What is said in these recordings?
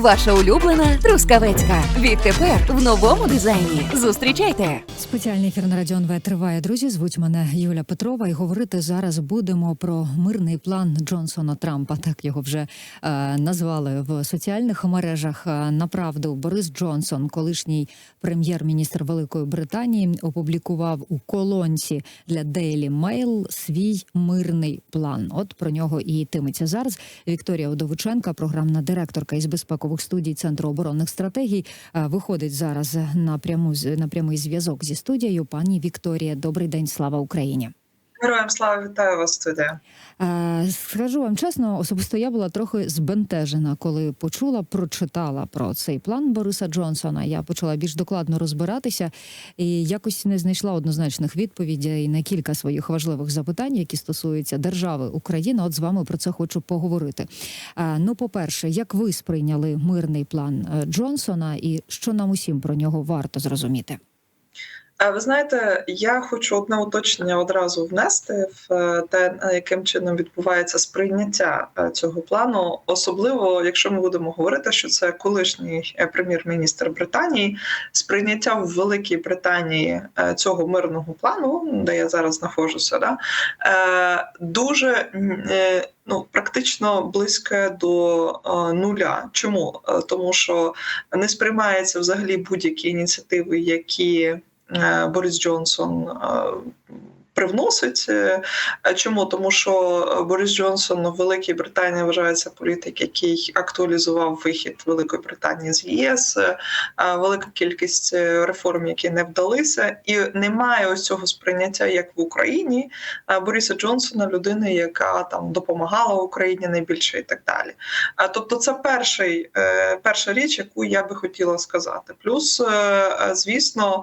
Ваша улюблена трускавецька. Відтепер в новому дизайні. Зустрічайте. Спеціальний ефір на Радіо НВ триває. Друзі, звуть мене Юля Петрова. І говорити зараз будемо про мирний план Джонсона Трампа. Так його вже е, назвали в соціальних мережах. Е, Направду Борис Джонсон, колишній прем'єр-міністр Великої Британії, опублікував у колонці для Daily Mail свій мирний план. От про нього і йтиметься зараз. Вікторія Удовиченка, програмна директорка із безпекових студій Центру оборонних стратегій, е, виходить зараз на пряму на прямий зв'язок зі студією. Пані Вікторія, добрий день, слава Україні. Героям слава вітаю вас студія. Е, Скажу вам чесно, особисто я була трохи збентежена, коли почула, прочитала про цей план Бориса Джонсона. Я почала більш докладно розбиратися і якось не знайшла однозначних відповідей на кілька своїх важливих запитань, які стосуються держави Україна. От з вами про це хочу поговорити. Е, Ну, по-перше, як ви сприйняли мирний план е, Джонсона, і що нам усім про нього варто зрозуміти? Ви знаєте, я хочу одне уточнення одразу внести в е, те, е, яким чином відбувається сприйняття е, цього плану, особливо якщо ми будемо говорити, що це колишній прем'єр-міністр Британії. Сприйняття в Великій Британії цього мирного плану, де я зараз знаходжуся, да, дуже ну практично близьке до нуля. Чому? Тому що не сприймаються взагалі будь-які ініціативи, які е, Борис Джонсон е, привносить. Е, Чому? Тому що е, Борис Джонсон в Великій Британії вважається політик, який актуалізував вихід Великої Британії з ЄС, е, велика кількість е, реформ, які не вдалися, і немає ось цього сприйняття, як в Україні е, Бориса Джонсона, людини, яка там допомагала Україні найбільше і так далі. Тобто, це перший, е, перша річ, яку я би хотіла сказати. Плюс, е, е, звісно,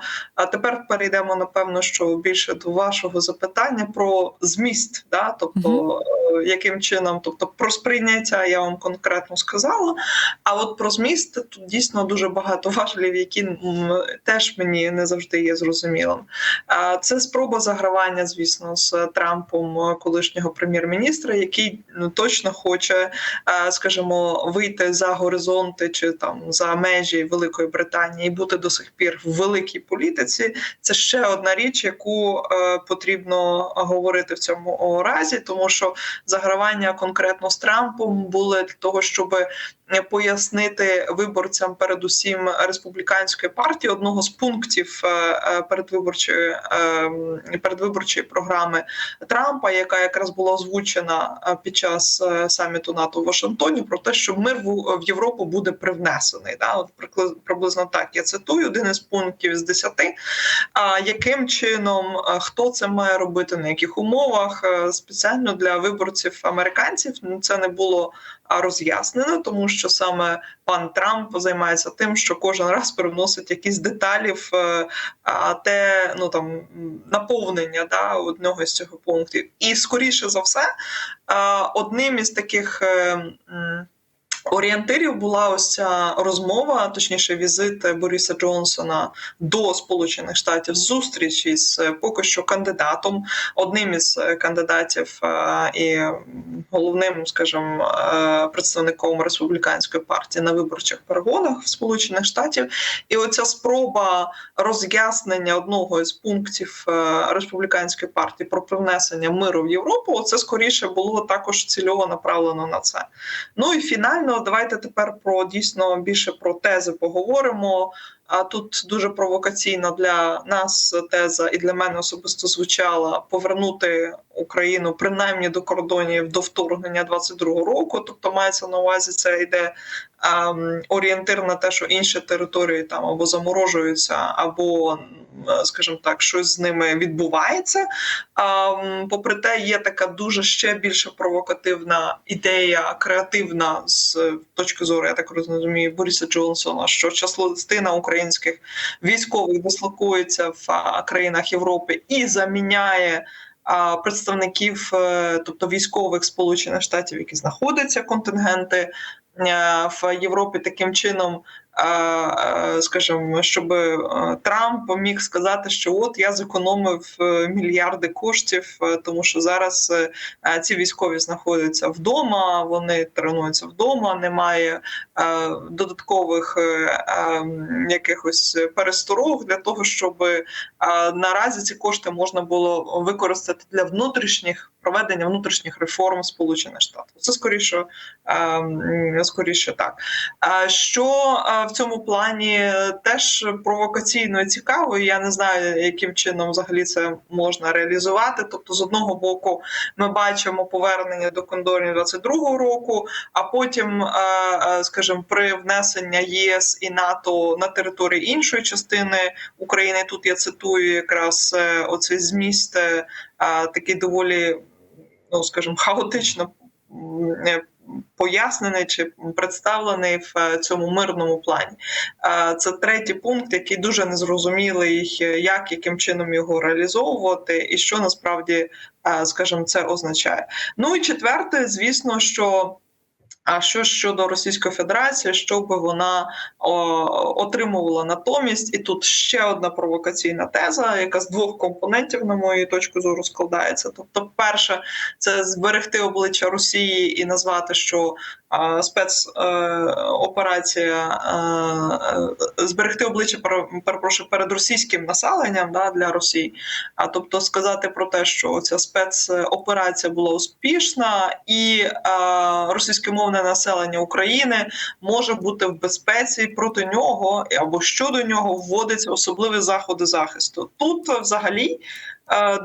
тепер перейдемо напевно, що більше до вашого запитання про зміст, да? тобто е, яким чином, тобто про сприйняття я вам конкретно сказала. А от про зміст тут дійсно дуже багато важелів, які теж мені не завжди є зрозумілим. Це спроба загравання, звісно, з Трампом, е, колишнього прем'єр-міністра, який ну точно хоче е, скажімо, вийти за горизонти чи там за межі Великої Британії і бути до сих пір в великій політиці. Це ще одна річ, яку е, потрібно говорити в цьому разі, тому що загравання конкретно з Трампом були для того, щоб пояснити виборцям, передусім республіканської партії, одного з пунктів е, е, передвиборчої е, передвиборчої програми Трампа, яка якраз була озвучена під час саміту НАТО в Вашингтоні, про те, що мир в, Європу буде привнесений. Да? От приблизно так я цитую один із пунктів з десяти. А яким чином хто це має робити, на яких умовах спеціально для виборців американців ну, це не було а, роз'яснено, тому що саме пан Трамп займається тим, що кожен раз привносить якісь деталі в е, те, ну там наповнення да, одного з цього пунктів. І скоріше за все, одним із таких. Орієнтирів була ось ця розмова, точніше, візит Бориса Джонсона до Сполучених Штатів, зустріч із е, поки що кандидатом, одним із е, кандидатів е, і головним, скажімо, представником республіканської партії на виборчих перегонах в Сполучених Штатів. І оця спроба роз'яснення одного із пунктів республіканської партії про привнесення миру в Європу, це скоріше було також цільово направлено на це. Ну і фінально, давайте тепер про дійсно більше про тези поговоримо. А тут дуже провокаційна для нас теза і для мене особисто звучала повернути Україну принаймні до кордонів до вторгнення 22-го року. Тобто мається на увазі це йде орієнтир на те, що інші території там або заморожуються, або скажімо так, щось з ними відбувається. Попри те, є така дуже ще більше провокативна ідея, креативна з точки зору, я так розумію, Бориса Джонсона, що частина українських військових дислокується в країнах Європи і заміняє. Представників, е, тобто військових Сполучених Штатів, які знаходяться контингенти в Європі таким чином. Скажімо, щоб Трамп міг сказати, що от я зекономив е, мільярди коштів, е, тому що зараз е, ці військові знаходяться вдома, вони тренуються вдома, немає додаткових якихось пересторог для того, щоб наразі ці кошти можна було використати для внутрішніх проведення внутрішніх реформ Сполучених Штатів. Це скоріше скоріше так. Що в цьому плані теж провокаційно цікаво. Я не знаю, яким чином взагалі це можна реалізувати. Тобто, з одного боку, ми бачимо повернення до кондорів 22-го року, а потім, скажімо, при внесення ЄС і НАТО на території іншої частини України. Тут я цитую якраз е, оцей зміст е, такий доволі, ну скажімо, хаотично. Е, пояснений чи представлений в е, цьому мирному плані. Це третій пункт, який дуже незрозумілий, як яким чином його реалізовувати, і що насправді, скажімо, це означає. Ну і четверте, звісно, що. А що щодо Російської Федерації, що би вона о, отримувала натомість, і тут ще одна провокаційна теза, яка з двох компонентів, на мою точку зору, складається. Тобто, перше, це зберегти обличчя Росії і назвати, що спецоперація е, е, зберегти обличчя перепрошую, перед російським населенням да, для Росії. А тобто сказати про те, що ця спецоперація була успішна, і російськомовне населення України може бути в безпеці проти нього або щодо нього вводиться особливі заходи захисту. Тут взагалі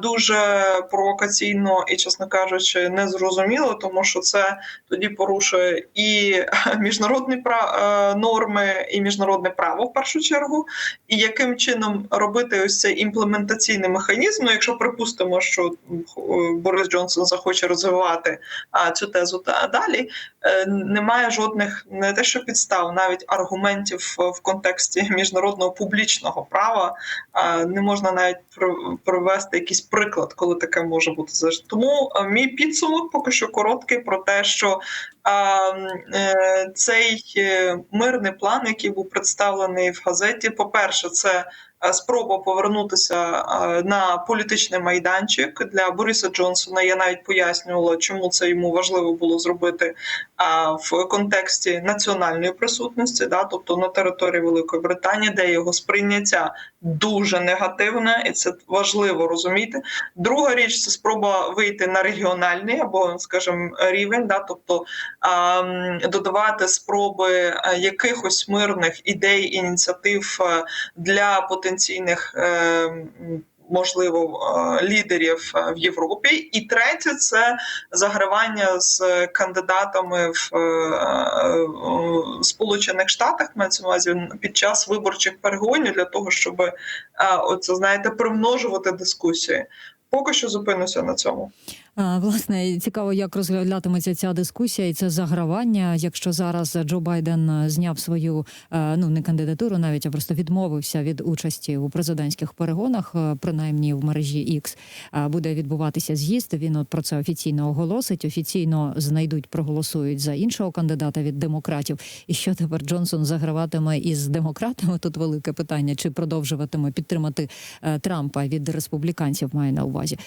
дуже провокаційно і, чесно кажучи, незрозуміло, тому що це тоді порушує і міжнародні е, норми, і міжнародне право в першу чергу. І яким чином робити ось цей імплементаційний механізм? Ну, якщо припустимо, що Борис Джонсон захоче розвивати цю тезу та далі, е, немає жодних не те, що підстав, навіть аргументів в контексті міжнародного публічного права не можна навіть провести навести якийсь приклад, коли таке може бути Тому е, мій підсумок поки що короткий про те, що е, цей е, мирний план, який був представлений в газеті, по перше, це спроба повернутися е, на політичний майданчик для Бориса Джонсона. Я навіть пояснювала, чому це йому важливо було зробити е, в контексті національної присутності, да, тобто на території Великої Британії, де його сприйняття дуже негативне, і це важливо розуміти. Друга річ це спроба вийти на регіональний або, скажімо, рівень, да, тобто додавати спроби якихось мирних ідей ініціатив для потенційних потенційних. Е, можливо, е, лідерів е, в Європі, і третє це загравання з кандидатами в Сполучених Штатах мається увазі під час виборчих перегонів для того, щоб оце знаєте примножувати дискусії. Поки що зупинуся на цьому. Власне, цікаво, як розглядатиметься ця дискусія і це загравання. Якщо зараз Джо Байден зняв свою е, ну не кандидатуру, навіть а просто відмовився від участі у президентських перегонах, е, принаймні в мережі X, е, буде відбуватися з'їзд. Він от про це офіційно оголосить. Офіційно знайдуть, проголосують за іншого кандидата від демократів. І що тепер Джонсон заграватиме із демократами? Тут велике питання: чи продовжуватиме підтримати Трампа від республіканців? Має на увазі.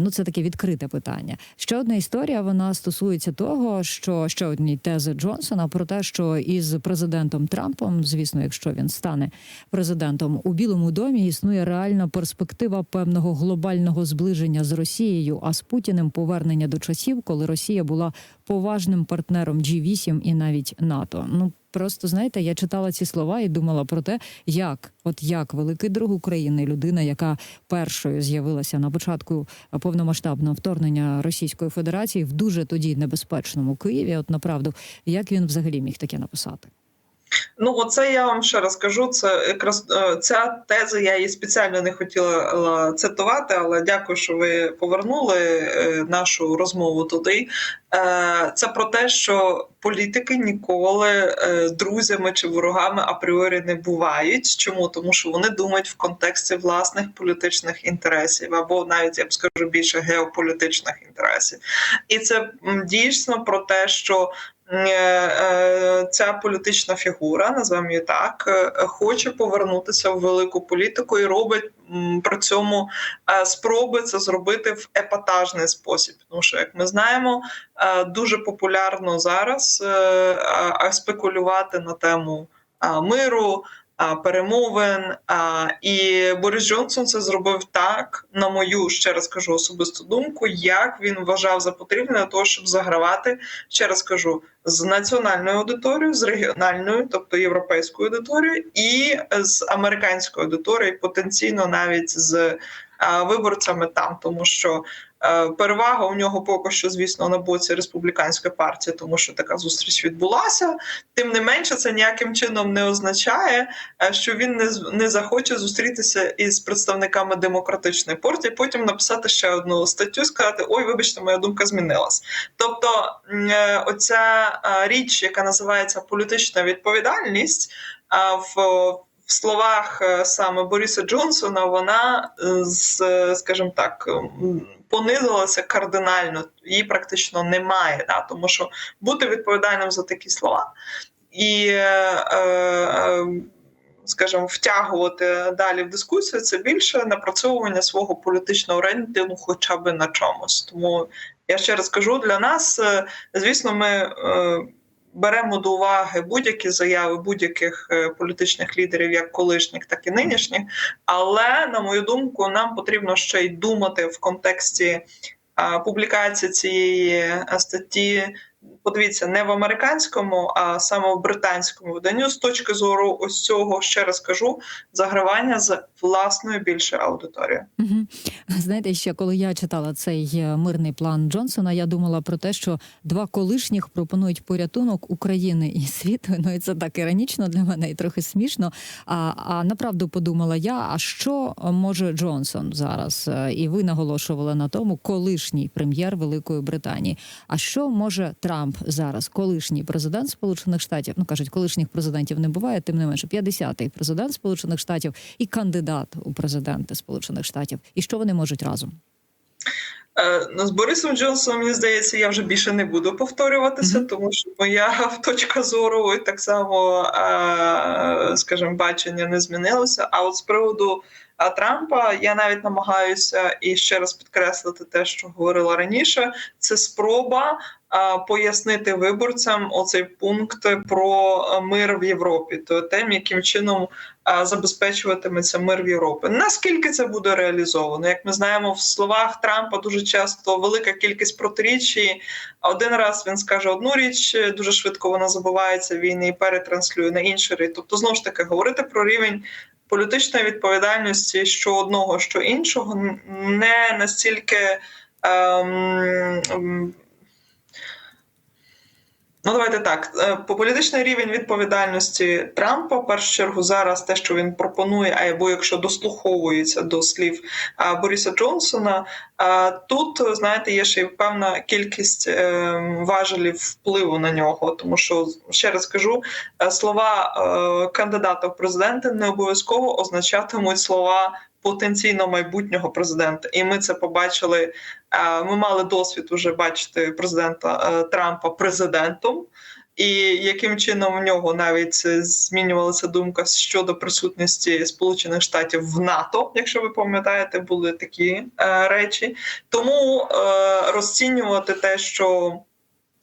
Ну це таке відкрите питання питання. Ще одна історія вона стосується того, що ще одні тези Джонсона про те, що із президентом Трампом, звісно, якщо він стане президентом у Білому домі, існує реальна перспектива певного глобального зближення з Росією, а з Путіним повернення до часів, коли Росія була поважним партнером G8 і навіть НАТО. Ну Просто знаєте, я читала ці слова і думала про те, як, от як великий друг України, людина, яка першою з'явилася на початку повномасштабного вторгнення Російської Федерації в дуже тоді небезпечному Києві. От направду, як він взагалі міг таке написати? Ну, оце я вам ще раз кажу. Це якраз е, ця теза. Я її спеціально не хотіла е, цитувати, але дякую, що ви повернули е, нашу розмову туди. Це про те, що політики ніколи друзями чи ворогами апріорі не бувають. Чому тому, що вони думають в контексті власних політичних інтересів, або навіть я б скажу більше геополітичних інтересів, і це дійсно про те, що ця політична фігура, називаємо її так, е, хоче повернутися в велику політику і робить при цьому е, спроби це зробити в епатажний спосіб. Тому що, як ми знаємо, е, дуже популярно зараз е, е, спекулювати на тему е, миру. Перемовин і Борис Джонсон це зробив так, на мою ще раз кажу особисту думку, як він вважав за потрібне для того, щоб загравати ще раз кажу з національною аудиторією, з регіональною, тобто європейською аудиторією, і з американською аудиторією, потенційно навіть з виборцями там, тому що перевага у нього поки що, звісно, на боці республіканської партії, тому що така зустріч відбулася. Тим не менше, це ніяким чином не означає, е, що він не не захоче зустрітися із представниками демократичної партії, потім написати ще одну статтю, сказати: Ой, вибачте, моя думка змінилась. Тобто, е, оця е, річ, яка називається політична відповідальність, в в словах е, саме Бориса Джонсона вона е, скажімо так, понизилася кардинально. Її практично немає, да, тому що бути відповідальним за такі слова і. Е, е, Скажімо, втягувати далі в дискусію це більше напрацьовування свого політичного рейтингу, хоча б на чомусь. Тому я ще раз кажу, для нас, е, звісно, ми е, беремо до уваги будь-які заяви будь-яких е, політичних лідерів, як колишніх, так і нинішніх. Але на мою думку, нам потрібно ще й думати в контексті публікації цієї е, статті. Подивіться, не в американському, а саме в британському виданню з точки зору ось цього, ще раз кажу, загравання з власною більшою аудиторією. Угу. Знаєте, ще коли я читала цей е, мирний план Джонсона, я думала про те, що два колишніх пропонують порятунок України і світу. Ну і це так іронічно для мене і трохи смішно. А, а направду подумала я: а що може Джонсон зараз? Е, І ви наголошували на тому, колишній прем'єр Великої Британії. А що може Трамп зараз, колишній президент Сполучених Штатів? Ну кажуть, колишніх президентів не буває, тим не менше, 50-й президент Сполучених Штатів і кандидат у президенти Сполучених Штатів. І що вони можуть разом? Е, Ну, з Борисом Джонсоном, мені здається, я вже більше не буду повторюватися, тому що моя точка зору і так само, е, скажімо, бачення не змінилося. А от з приводу е, Трампа я навіть намагаюся і ще раз підкреслити те, що говорила раніше. Це спроба пояснити виборцям оцей пункт про мир в Європі, то тим, яким чином забезпечуватиметься мир в Європі. Наскільки це буде реалізовано? Як ми знаємо, в словах Трампа дуже часто велика кількість протирічій. Один раз він скаже одну річ, дуже швидко вона забувається війни і перетранслює на інший рік. Тобто, знову ж таки, говорити про рівень. Політичної відповідальності що одного, що іншого не настільки ем, Ну, давайте так. Е, По політичний рівень відповідальності Трампа, в першу чергу, зараз те, що він пропонує, або якщо дослуховується до слів Бориса Джонсона, тут знаєте, є ще й певна кількість е, важелів впливу на нього. Тому що ще раз кажу, е, слова кандидата в президенти не обов'язково означатимуть слова. Потенційно майбутнього президента, і ми це побачили. е, Ми мали досвід уже бачити президента е, Трампа президентом, і яким чином в нього навіть е, змінювалася думка щодо присутності Сполучених Штатів в НАТО, якщо ви пам'ятаєте, були такі е, речі. Тому е, розцінювати те, що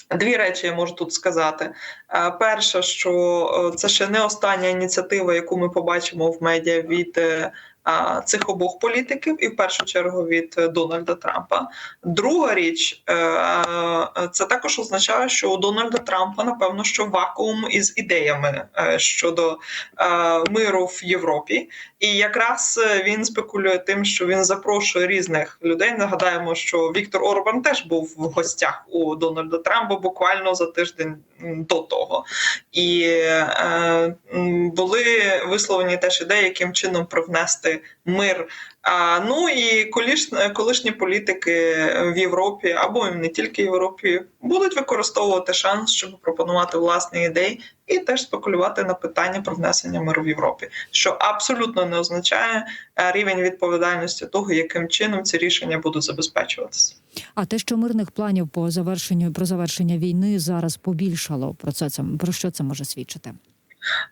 Дві речі я можу тут сказати. Е, Перше, що е, це ще не остання ініціатива, яку ми побачимо в медіа від е, цих обох політиків, і в першу чергу від Дональда Трампа. Друга річ, це також означає, що у Дональда Трампа напевно що вакуум із ідеями щодо миру в Європі, і якраз він спекулює тим, що він запрошує різних людей. Нагадаємо, що Віктор Орбан теж був в гостях у Дональда Трампа буквально за тиждень до того. І е, були висловлені теж ідеї, яким чином привнести мир ну і колишні, політики в Європі або не тільки Європі будуть використовувати шанс, щоб пропонувати власні ідеї і теж спекулювати на питання про внесення миру в Європі, що абсолютно не означає е, рівень відповідальності того, яким чином ці рішення будуть забезпечуватися. А те, що мирних планів по завершенню про завершення війни зараз побільшало, про це про що це може свідчити?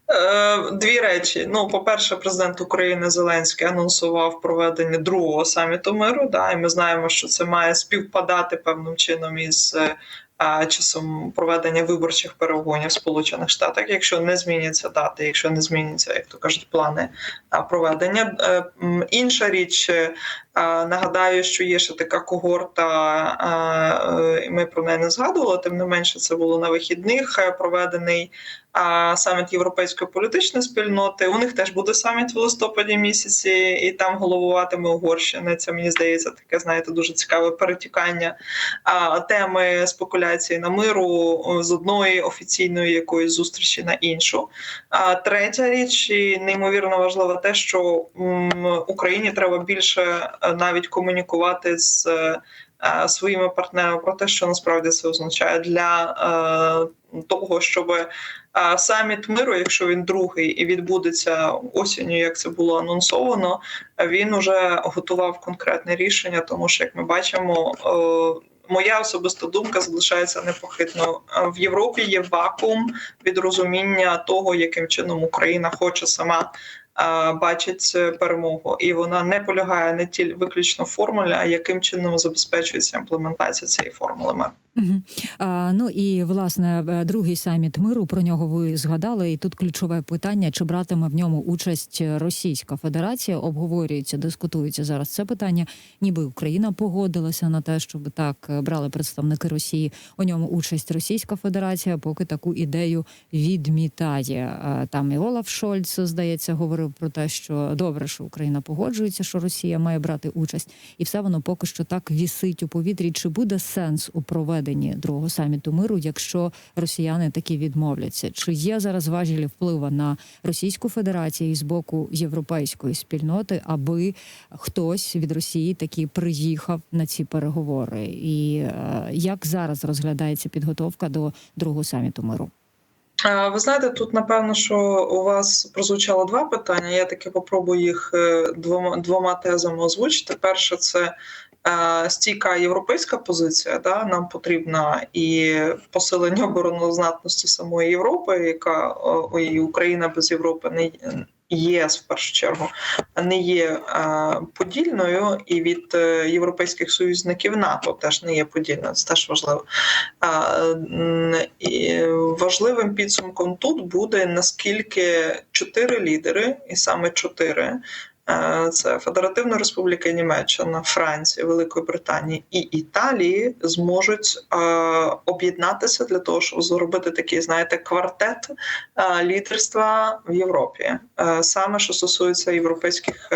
Е, Дві речі. Ну, по-перше, президент України Зеленський анонсував проведення другого саміту миру. Да, і ми знаємо, що це має співпадати певним чином із е, часом проведення виборчих перегонів в Сполучених Штатах, якщо не зміняться дати, якщо не зміняться, як то кажуть, плани проведення. Е, Інша річ, нагадаю, що є ще така когорта, е, ми про неї не згадували. Тим не менше, це було на вихідних е, проведений саміт європейської політичної спільноти. У них теж буде саміт в листопаді місяці, і там головуватиме Угорщина. Це мені здається таке, знаєте, дуже цікаве перетікання теми спекуляції на миру з одної офіційної якоїсь зустрічі на іншу. Третя річ, і неймовірно важливо, те, що Україні треба більше навіть комунікувати з. е, е, Своїми партнерами про те, що насправді це означає для е, того, щоб саміт миру, якщо він другий і відбудеться осінню, як це було анонсовано, він уже готував конкретне рішення, тому що як ми бачимо. Моя особиста думка залишається непохитною. В Європі є вакуум від розуміння того, яким чином Україна хоче сама бачить е, перемогу, і вона не полягає не тільки виключно в формулі, а яким чином забезпечується імплементація цієї формули. Угу. А, ну і власне е, другий саміт миру про нього ви згадали. І тут ключове питання: чи братиме в ньому участь Російська Федерація? Обговорюється, дискутується зараз це питання. Ніби Україна погодилася на те, щоб так е, брали представники Росії у ньому участь Російська Федерація, поки таку ідею відмітає. Там і Олаф Шольц здається говорив про те, що добре, що Україна погоджується, що Росія має брати участь, і все воно поки що так вісить у повітрі. Чи буде сенс у проведенні другого саміту миру, якщо росіяни таки відмовляться? Чи є зараз важелі впливу на Російську Федерацію і з боку європейської спільноти, аби хтось від Росії таки приїхав на ці переговори? І е, як зараз розглядається підготовка до другого саміту миру? Ви знаєте, тут напевно, що у вас прозвучало два питання. Я таки попробую їх е, двома двома тезами озвучити. Перше, це е, стійка європейська позиція. Да? Нам потрібна і посилення обороноздатності самої Європи, яка і Україна без Європи не ЄС в першу чергу не є е, подільною, і від е, європейських союзників НАТО теж не є подільною. Це теж важливо. І важливим підсумком тут буде наскільки чотири лідери, і саме чотири. Е, Це Федеративна Республіка Німеччина, Франція, Великої Британії і Італії зможуть е, об'єднатися для того, щоб зробити такий, знаєте, квартет е, лідерства в Європі, саме що стосується європейських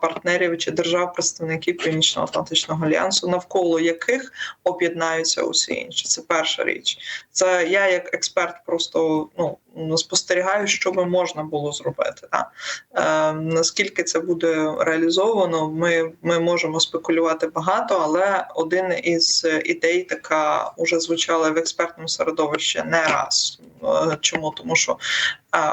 партнерів чи держав, представників Північно-Атлантичного альянсу, навколо яких об'єднаються усі інші. Це перша річ. Це я як експерт просто ну. Спостерігаю, що би можна було зробити. Да? Е, наскільки це буде реалізовано, ми ми можемо спекулювати багато, але один із ідей така вже звучала в експертному середовищі не раз. Е, чому? Тому що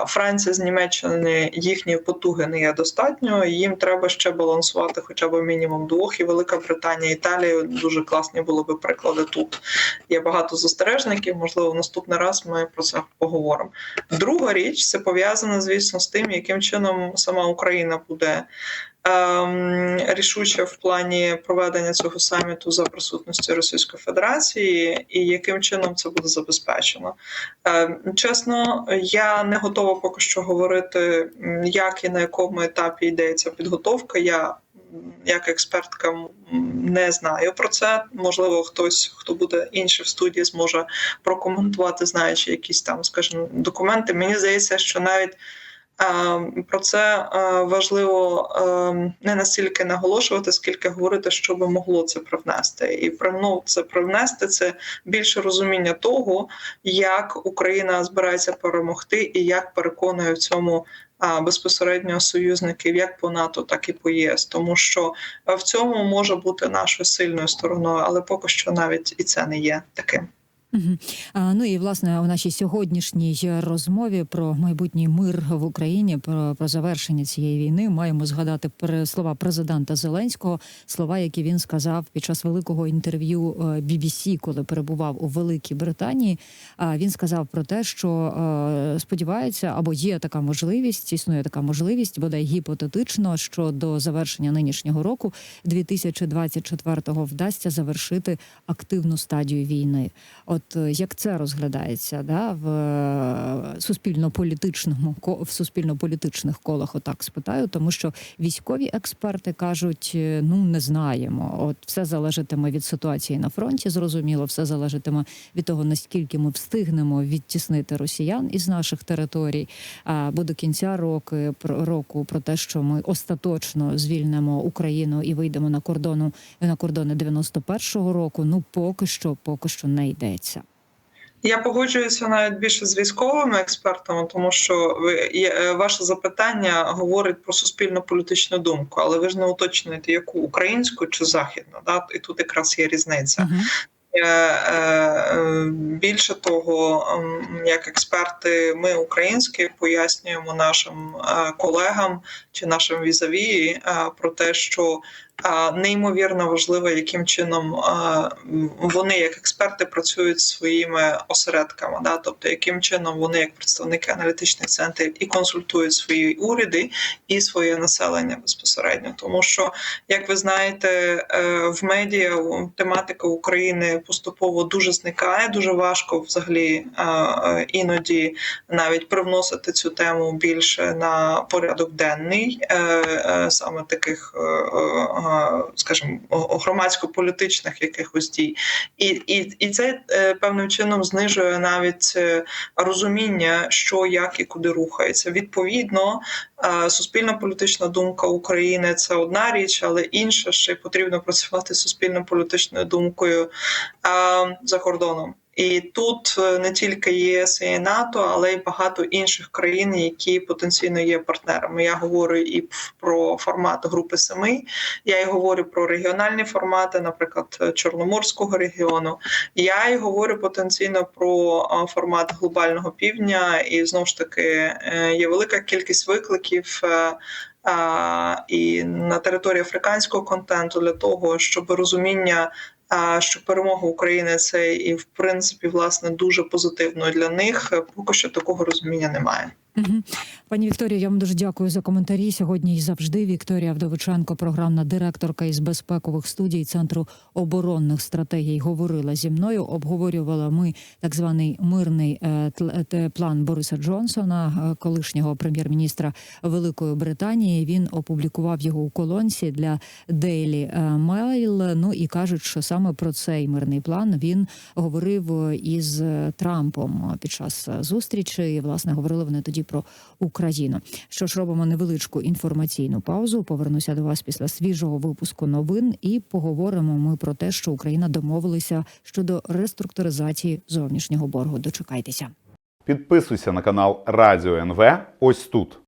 Франція з Німеччини їхньої потуги не є достатньо. Їм треба ще балансувати, хоча б мінімум двох. І Велика Британія, Італія дуже класні були би приклади тут. Є багато застережників. Можливо, в наступний раз ми про це поговоримо. Друга річ це пов'язана, звісно, з тим, яким чином сама Україна буде ем, рішуча в плані проведення цього саміту за присутності Російської Федерації, і яким чином це буде забезпечено. Ем, чесно, я не готова поки що говорити, як і на якому етапі йде ця підготовка. Я як експертка не знаю про це. Можливо, хтось, хто буде інший в студії, зможе прокоментувати, знаючи якісь там, скажімо, документи. Мені здається, що навіть Про це е, важливо е, не настільки наголошувати, скільки говорити, що би могло це привнести, і ну, це привнести це більше розуміння того, як Україна збирається перемогти, і як переконує в цьому безпосередньо союзників як по НАТО, так і по ЄС, тому що е, в цьому може бути нашою сильною стороною, але поки що навіть і це не є таким. Мгм. А, Ну і власне у нашій сьогоднішній розмові про майбутній мир в Україні, про, про завершення цієї війни, маємо згадати слова президента Зеленського, слова, які він сказав під час великого інтерв'ю е, BBC, коли перебував у Великій Британії. А він сказав про те, що е, сподівається, або є така можливість, існує така можливість, бодай гіпотетично, що до завершення нинішнього року, 2024-го, вдасться завершити активну стадію війни. От е, як це розглядається да, в е, суспільно-політичному в суспільно-політичних колах, отак спитаю, тому що військові експерти кажуть: е, ну не знаємо. От все залежатиме від ситуації на фронті. Зрозуміло, все залежатиме від того, наскільки ми встигнемо відтіснити росіян із наших територій. Бо до кінця року року про те, що ми остаточно звільнимо Україну і вийдемо на кордону на кордони 91-го року. Ну поки що, поки що не йдеться. Я погоджуюся навіть більше з військовими експертами, тому що ви є- е, ваше запитання говорить про суспільно-політичну думку, але ви ж не уточнюєте, яку українську чи західну. Да? І тут якраз є різниця. Мгм. Е, е, е, Більше того, як експерти, ми українські пояснюємо нашим колегам чи нашим візаві про те, що неймовірно важливо, яким чином вони, як експерти, працюють своїми осередками, да? тобто яким чином вони, як представники аналітичних центрів, і консультують свої уряди і своє населення безпосередньо, тому що як ви знаєте, е, в медіа тематика України поступово дуже зникає. Дуже важко взагалі е, іноді навіть привносити цю тему більше на порядок денний, е, саме таких, скажімо, громадсько-політичних якихось дій, і, і, і це е, певним чином знижує навіть е, розуміння, що як і куди рухається. Відповідно, Е, Суспільно-політична думка України це одна річ, але інша ще потрібно працювати з суспільно-політичною думкою е, за кордоном. І тут е, не тільки ЄС і НАТО, але й багато інших країн, які потенційно є партнерами. Я говорю і про формат групи семи. Я і говорю про регіональні формати, наприклад, Чорноморського регіону. Я і говорю потенційно про формат глобального півдня, і знову ж таки е, є велика кількість викликів. е, І на території африканського контенту для того, щоб розуміння, що перемога України це і в принципі власне дуже позитивно для них. Поки що такого розуміння немає. Пані Вікторія, я вам дуже дякую за коментарі. Сьогодні і завжди Вікторія Вдовиченко, програмна директорка із безпекових студій Центру оборонних стратегій, говорила зі мною. Обговорювала ми так званий мирний е, план Бориса Джонсона, е, колишнього прем'єр-міністра Великої Британії. Він опублікував його у колонці для Daily Mail. Ну і кажуть, що саме про цей мирний план він говорив е, із е, Трампом під час е, зустрічі. І, власне, говорили вони тоді про Україну. Що ж, робимо невеличку інформаційну паузу. Повернуся до вас після свіжого випуску новин і поговоримо ми про те, що Україна домовилася щодо реструктуризації зовнішнього боргу. Дочекайтеся. Підписуйся на канал Радіо НВ ось тут.